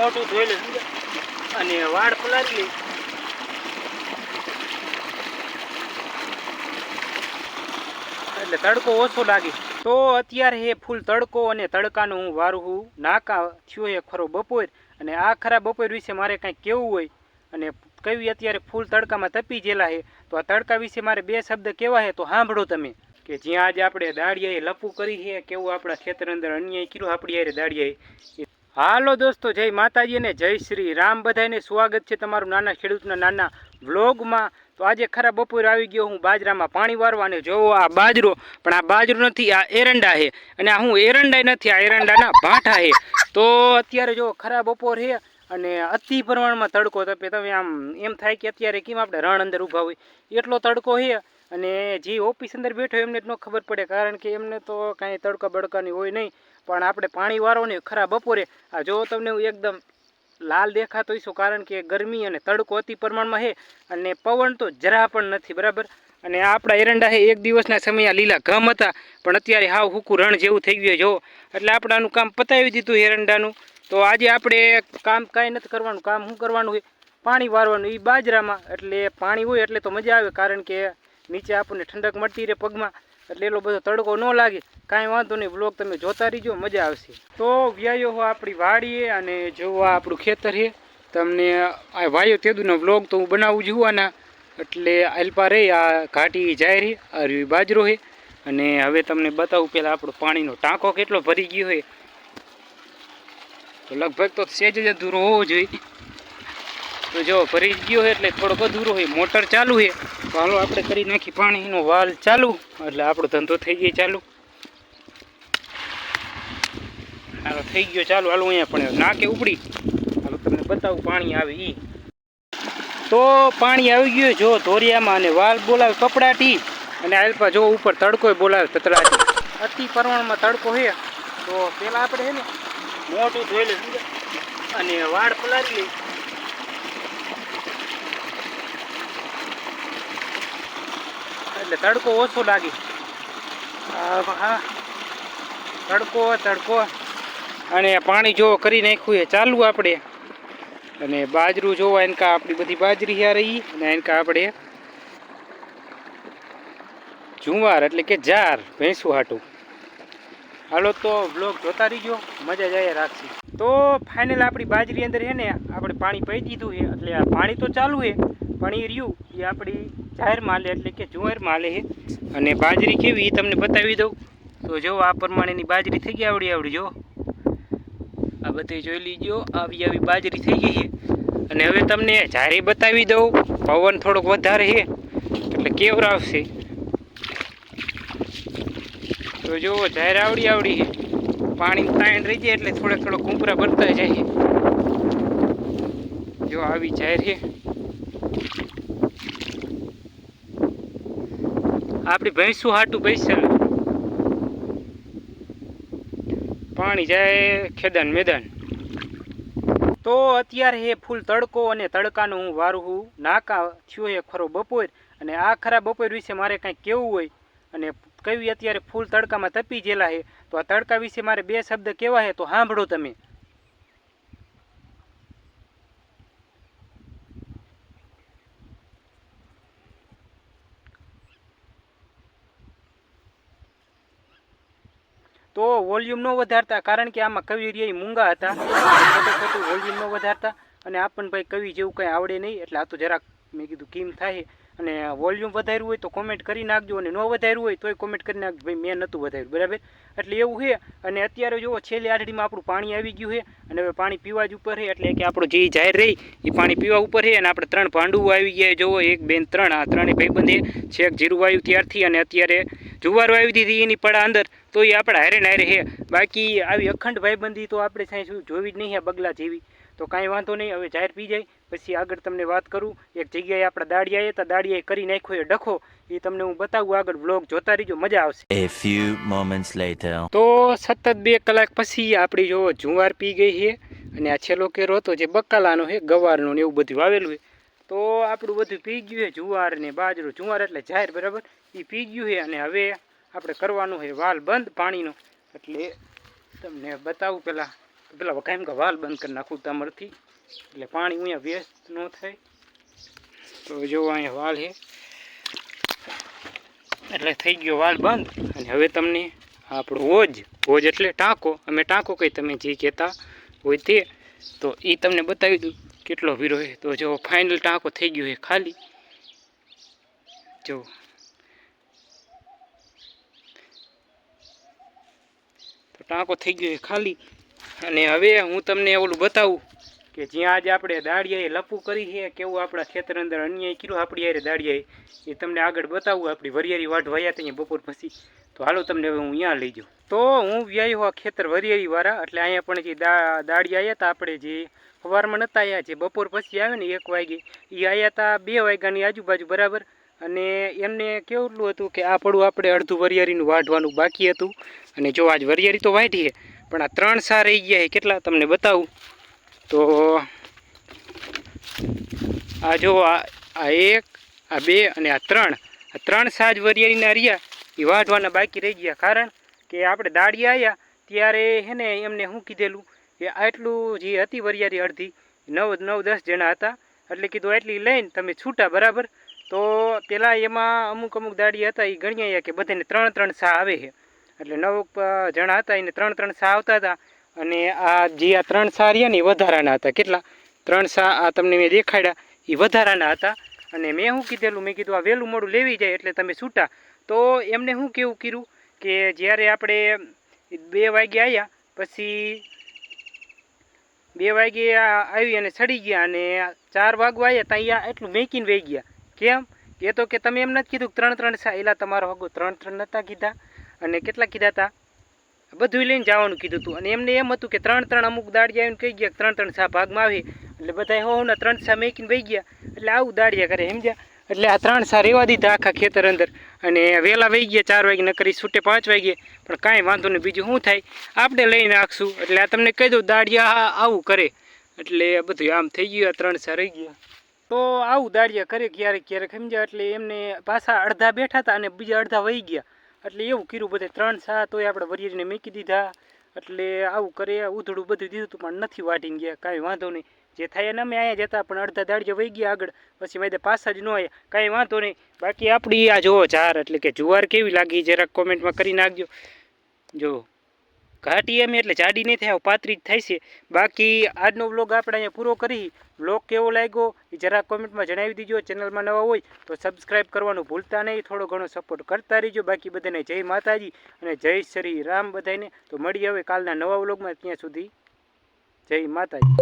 મોટું ધોઈ લે અને વાળ પલાળી લે. એટલે તડકો ઓછો લાગે. તો અત્યારે હે ફૂલ તડકો અને તડકાનું હું વારું હું નાકા થયો હે ખરો બપોર. અને આ ખરા બપોર વિશે મારે કાંઈ કેવું હોય. અને કયું અત્યારે ફૂલ તડકામાં તપી ગયેલા છે. તો આ તડકા વિશે મારે બે શબ્દ કેવા છે. તો સાંભળો તમે. કે જ્યાં આજે આપણે દાળિયાએ લપુ કરી છે, કેવું આપણા ખેતર અંદર અન્યાય કર્યું, આપણી યારે દાળિયાએ હાલો દોસ્તો, જય માતાજી અને જય શ્રી રામ. બધાને સ્વાગત છે તમારું નાના ખેડૂતના નાના વ્લોગમાં. તો આજે ખરા બપોર આવી ગયો હું બાજરામાં પાણી વારવા અને જોવો આ બાજરો. પણ આ બાજરો નથી, આ એરંડા છે. અને આ હું એરંડા નથી, આ એરંડાના ભાંઠા છે. તો અત્યારે જો ખરા બપોર છે અને અતિ પ્રમાણમાં તડકો તપે. તમે આમ એમ થાય કે અત્યારે કેમ આપણે રણ અંદર ઊભા હોય? એટલો તડકો છે અને જે ઓફિસ અંદર બેઠો એમને જ ન ખબર પડે. કારણ કે એમને તો કાંઈ તડકા બડકાની હોય નહીં. પણ આપણે પાણી વારો ને ખરા બપોરે, આ જો તમને હું એકદમ લાલ દેખાતો હશો કારણ કે ગરમી અને તડકો અતિ પ્રમાણમાં છે અને પવન તો જરા પણ નથી, બરાબર? અને આપણા એરંડા છે, એક દિવસના સમયે લીલા ઘમ હતા, પણ અત્યારે હાવ હુકું રણ જેવું થઈ ગયું જો. એટલે આપણાનું કામ પતાવી દીધું એરંડાનું. તો આજે આપણે કામ કાંઈ નથી કરવાનું, કામ શું કરવાનું હોય પાણી વારવાનું એ બાજરામાં, એટલે પાણી હોય એટલે તો મજા આવે, કારણ કે નીચે આપણને ઠંડક મળતી રહે પગમાં. એટલે એટલો બધો તડકો ન લાગે. કાંઈ વાંધો નહીં બ્લોગ તમે જોતા રહીજો, મજા આવશે. તો વ્યાયો હો આપણી વાડીએ અને જો આ આપણું ખેતર છે. તમને આ વાયો તેદુનો બ્લોગ તો હું બનાવું છું આના. એટલે અલ્પા રે આ ઘાટી જાય રહી, આ રહ્યું બાજરો છે. અને હવે તમને બતાવું પહેલાં આપણો પાણીનો ટાંકો કેટલો ભરી ગયો હોય તો લગભગ તો સેજ જ અધૂરો હોવો જોઈએ. તો જો ભરી ગયો છે એટલે થોડોક અધૂરો હોય મોટર ચાલુ છે તો હાલો આપણે કરી નાખી પાણીનો વાલ ચાલુ. એટલે આપણો ધંધો થઈ ગયો ચાલુ. હાલો, થઈ ગયો ચાલુ. હાલો, અહીંયા પણ નાકે ઉપડી. હાલો, તમને બતાવું પાણી આવે એ તો પાણી આવી ગયું જો ધોરિયામાં અને વાલ બોલાવે કપડાટી અને આલ્પા જો ઉપર તડકો બોલાવે તતડાટી અતિ પ્રમાણમાં તડકો છે તો પહેલાં આપણે છે ને મોટું ધોઈ લે અને વાળ પલાળી લે એટલે તડકો ઓછો લાગે. હા, તડકો તડકો. અને પાણી જો કરી નાખ્યું એ ચાલુ આપણે. અને બાજરું જોવા એનકા આપણી બધી બાજરી હિયા રહી અને એનકા આપણે જુવાર એટલે કે જાર ભેંસું હાટું. હાલો તો બ્લોગ જોતા રહીજો, મજા જાય રાખશે. તો ફાઇનલ આપણી બાજરી અંદર છે ને, આપણે પાણી પહી દીધું છે, એટલે આ પાણી તો ચાલુ છે, પણ એ રહ્યું, એ આપણી જાહેર માલે એટલે કે જુવાર માલે છે અને બાજરી કેવી એ તમને બતાવી દઉં. તો જો આ પ્રમાણેની બાજરી થઈ ગઈ આવડી આવડી, જો. આ બધી જોઈ લીજો, આવી આવી બાજરી થઈ ગઈ છે. અને હવે તમને જારી બતાવી દઉં, પવન થોડોક વધારે છે, એટલે કેવરાવશે તો જો, જાહેર આવડી આવડી છે. પાણી તાણ રહી જાય એટલે થોડા થોડોક કુંપરા ભરતા જાય જો આવી જાહેર છે. આપણી ભેંસું હાટું પૈસા પાણી જાય ખેદાન મેદાન. તો અત્યારે હે ફૂલ તડકો અને તડકાનું હું વારું હું નાકા થયો હે ખરો બપોર અને આ ખરા બપોર વિશે મારે કાંઈ કેવું હોય. અને કયું અત્યારે ફૂલ તડકામાં તપી ગયેલા છે તો આ તડકા વિશે મારે બે શબ્દ કેવા છે તો સાંભળો તમે. તો વોલ્યુમ ન વધારતા, કારણ કે આમાં કવિ રિયા મૂંગા હતા. ખોટું ખોટું વોલ્યુમ ન વધારતા. અને આપણને ભાઈ કવિ જેવું કંઈ આવડે નહીં, એટલે આ તો જરાક મેં કીધું કેમ થાય. અને વોલ્યુમ વધાર્યું હોય તો કોમેન્ટ કરી નાખજો અને ન વધાર્યું હોય તોય કોમેન્ટ કરી નાખજો. ભાઈ, મેં નહોતું વધાર્યું, બરાબર? એટલે એવું છે. અને અત્યારે જુઓ, છેલ્લી આઠડીમાં આપણું પાણી આવી ગયું છે. અને હવે પાણી પીવા જ ઉપર છે, એટલે કે આપણું જે જાહેર રહી, એ પાણી પીવા ઉપર છે. અને આપણે ત્રણ ભાંડું આવી ગયા જુઓ, એક, બેન, ત્રણ. આ ત્રણેય ભાઈબંધે છેક જીરું વાવ્યું ત્યારથી અને અત્યારે જુવાર વાવી દીધી એની પડા અંદર તો એ આપણા હારે નારે હારે છે. બાકી આવી અખંડ ભાઈબંધી તો આપણે સાંઈ શું જોવી જ નહીં આ બગલા જેવી. તો કાંઈ વાંધો નહીં હવે જાહેર પી જાય. પછી આગળ તમને વાત કરું. એક જગ્યાએ આપણે દાડિયાએ તો દાડિયાએ કરી નાખ્યો એ ડખો. એ તમને હું બતાવું આગળ બ્લોગ જોતા રહીજો મજા આવશે. A few moments later. તો સતત બે કલાક પછી આપણી જો જુવાર પી ગઈ છે. અને આ છેલ્લો કેરો હતો જે બકાલાનો છે ગવારનો ને એવું બધું વાવેલું છે. તો આપણું બધું પી ગયું છે જુવાર ને બાજરો. જુવાર એટલે જાહેર બરાબર? એ પી ગયું છે અને હવે આપણે કરવાનું છે વાલ બંધ પાણીનો. એટલે તમને બતાવું પહેલાં પેલા વખામ કે વાલ બંધ કરી નાખું તમારથી. એટલે પાણી અહીંયા વ્યસ્ત ન થાય. તો જો અહીંયા વાલ છે. એટલે થઈ ગયો વાલ બંધ. અને હવે તમને આપણો ઓજ ઓજ એટલે ટાંકો. અમે ટાંકો કંઈ તમે જે કહેતા હોય તે. તો એ તમને બતાવી દઉં. કેટલો વીરો છે? તો જો ફાઇનલ ટાંકો થઈ ગયો છે ખાલી. જો. તો ટાંકો થઈ ગયો છે ખાલી. અને હવે હું તમને ઓલું બતાવું કે જ્યાં આજે આપણે દાળિયાએ લપું કરી છે, કેવું આપણા ખેતર અંદર અન્યાય કર્યું આપણી યારે દાળિયાએ એ તમને આગળ બતાવું, આપણી વરિયાળી વાટ વયા ત્યાં બપોર પછી. તો હાલો તમને હવે હું અહીંયા લઈ જાઉં. તો હું વ્યાયો આ ખેતર વરિયાળી વાળા એટલે અહીંયા પણ જે દાળિયા આવ્યા હતા આપણે જે સવારમાં નહોતા આવ્યા જે બપોર પછી આવે ને એક વાગે. એ આવ્યા હતા બે વાગ્યાની આજુબાજુ, બરાબર? અને એમને કેવું હતું કે આ પડું આપણે અડધું વરિયાળીનું વાઢવાનું બાકી હતું. અને જો આજ વરિયાળી તો વાઢી છે પણ આ ત્રણ સા રહી ગયા છે કેટલા તમને બતાવું? તો આ જો આ એક, આ બે અને આ ત્રણ. આ ત્રણ સાજ વરિયાળીના રહ્યા એ વાઢવાના બાકી રહી ગયા. કારણ કે આપણે દાળિયા આવ્યા ત્યારે હે ને એમને શું કીધેલું કે આટલું જે હતી વરિયાળી અડધી, નવ નવ, દસ જણા હતા. એટલે કીધું આટલી લઈને તમે છૂટા, બરાબર? તો પેલા એમાં અમુક અમુક દાડી હતા એ ગણ્યા કે બધાને ત્રણ ત્રણ સા આવે છે. એટલે નવ જણા હતા, એને ત્રણ ત્રણ સા આવતા હતા. અને આ જે આ ત્રણ સા રહ્યા ને એ વધારાના હતા. કેટલા? ત્રણ સા આ તમને મેં દેખાડ્યા એ વધારાના હતા. અને મેં શું કીધેલું? મેં કીધું, આ વહેલું મોડું લેવી જાય એટલે તમે છૂટા. તો એમને શું કેવું કર્યું કે જ્યારે આપણે બે વાગે આવ્યા પછી બે વાગે આવી અને સડી ગયા અને ચાર વાગવા આવ્યા ત્યાં એટલું મેકીને વહી ગયા. કેમ? એ તો કે તમે એમ નથી કીધું ત્રણ ત્રણ એલા તમારો હગો ત્રણ ત્રણ નહોતા કીધા. અને કેટલા કીધા હતા બધું લઈને જવાનું કીધું હતું અને એમને એમ હતું કે ત્રણ ત્રણ અમુક દાડિયા આવીને કહી ગયા ત્રણ ત્રણ સા ભાગમાં આવી. એટલે બધા હોના ત્રણ સા મેકીને વહી ગયા. એટલે આવું દાડિયા કરે, સમજ્યા? એટલે આ ત્રણ સાર એવા દીધા આખા ખેતર અંદર. અને વહેલા વહી ગયા, ચાર વાગે ન કરી છૂટે પાંચ વાગે. પણ કાંઈ વાંધો નહીં, બીજું શું થાય? આપણે લઈને નાખશું એટલે આ તમને કહી દઉં દાડિયા આવું કરે. એટલે બધું આમ થઈ ગયું, આ ત્રણ સાર રહી ગયા. તો આવું દાળિયા કરે ક્યારેક ક્યારેક સમજ્યા? એટલે એમને પાછા અડધા બેઠા હતા અને બીજા અડધા વહી ગયા. એટલે એવું કર્યું બધે. ત્રણ સા તોય આપણે વરિયરીને મૂકી દીધા. એટલે આવું કરે ઉધડું બધું દીધું હતું, પણ નથી વાટીને ગયા. કાંઈ વાંધો નહીં. જે થાય એને અમે અહીંયા જતા પણ અડધા દાડિયા વહી ગયા આગળ. પછી મેં પાછા જ ન આવ્યા કાંઈ વાંધો નહીં. બાકી આપણી આ જુઓ ચાર એટલે કે જુવાર કેવી લાગી, જરાક કોમેન્ટમાં કરી નાખજો. જો, ઘાટી એમ એટલે જાડી નહીં થાય પાતરી જ થાય છે. બાકી આજનો વ્લોગ આપણે અહીંયા પૂરો કરી. વ્લોગ કેવો લાગ્યો એ જરાક કોમેન્ટમાં જણાવી દીજો. ચેનલમાં નવા હોય તો સબસ્ક્રાઈબ કરવાનું ભૂલતા નહીં. થોડો ઘણો સપોર્ટ કરતા રહીજો. બાકી બધાને જય માતાજી અને જય શ્રી રામ બધાને તો મળીએ હવે કાલના નવા વ્લોગમાં. ત્યાં સુધી જય માતાજી.